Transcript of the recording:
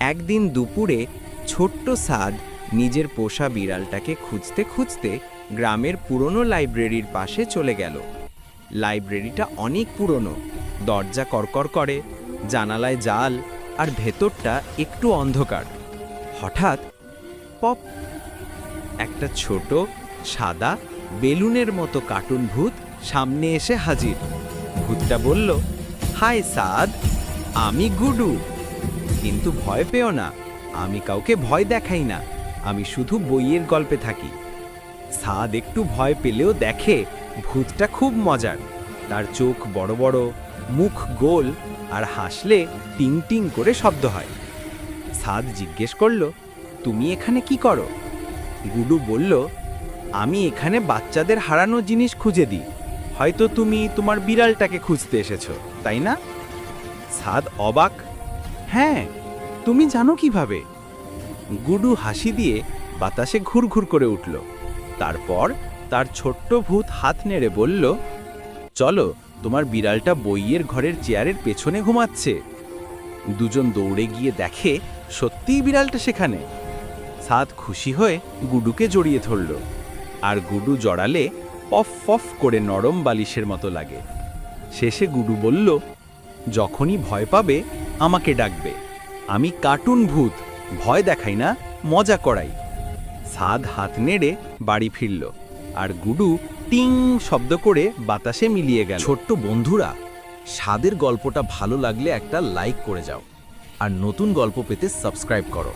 একদিন দুপুরে ছোট্ট সাদ নিজের পোষা বিড়ালটাকে খুঁজতে খুঁজতে গ্রামের পুরনো লাইব্রেরির পাশে চলে গেল। লাইব্রেরিটা অনেক পুরনো। দরজা করকর করে, জানালায় জাল আর ভেতরটা একটু অন্ধকার। হঠাৎ পপ! একটা ছোট, সাদা, বেলুনের মতো কার্টুন ভূত সামনে এসে হাজির। ভূতটা বলল হাই সাদ আমি গুডু। কিন্তু ভয় পেও না। আমি কাউকে ভয় দেখাই না। আমি শুধু বইয়ের গল্পে থাকি। সাদ একটু ভয় পেলেও দেখে, ভূতটা খুব মজার। তার চোখ বড় বড়, মুখ গোল, আর হাসলে টিং টিং করে শব্দ হয়। সাদ জিজ্ঞেস করল, তুমি এখানে কি করো? গুডু বলল, আমি এখানে বাচ্চাদের হারানো জিনিস খুঁজে দিই। হয়তো তুমি তোমার বিড়ালটাকে খুঁজতে এসেছ, তাই না? সাদ অবাক হ্যাঁ তুমি জানো কীভাবে? গুডু হাসি দিয়ে বাতাসে ঘুরঘুর করে উঠল। তারপর তার ছোট্ট ভূত হাত নেড়ে বলল, চলো, তোমার বিড়ালটা বইয়ের ঘরের চেয়ারের পেছনে ঘুমাচ্ছে। দুজন দৌড়ে গিয়ে দেখে সত্যিই বিড়ালটা সেখানে। সাদ খুশি হয়ে গুডুকে জড়িয়ে ধরল, আর গুডু জড়ালে পফ পফ করে নরম বালিশের মতো লাগে। শেষে গুডু বলল, যখনই ভয় পাবে আমাকে ডাকবে। আমি কার্টুন ভূত, ভয় দেখাই না, মজা করাই। সাদ হাত নেড়ে বাড়ি ফিরল, আর গুডু টিং শব্দ করে বাতাসে মিলিয়ে গেল। ছোট্ট বন্ধুরা স্বাদের গল্পটা ভালো লাগলে একটা লাইক করে যাও, আর নতুন গল্প পেতে সাবস্ক্রাইব করো।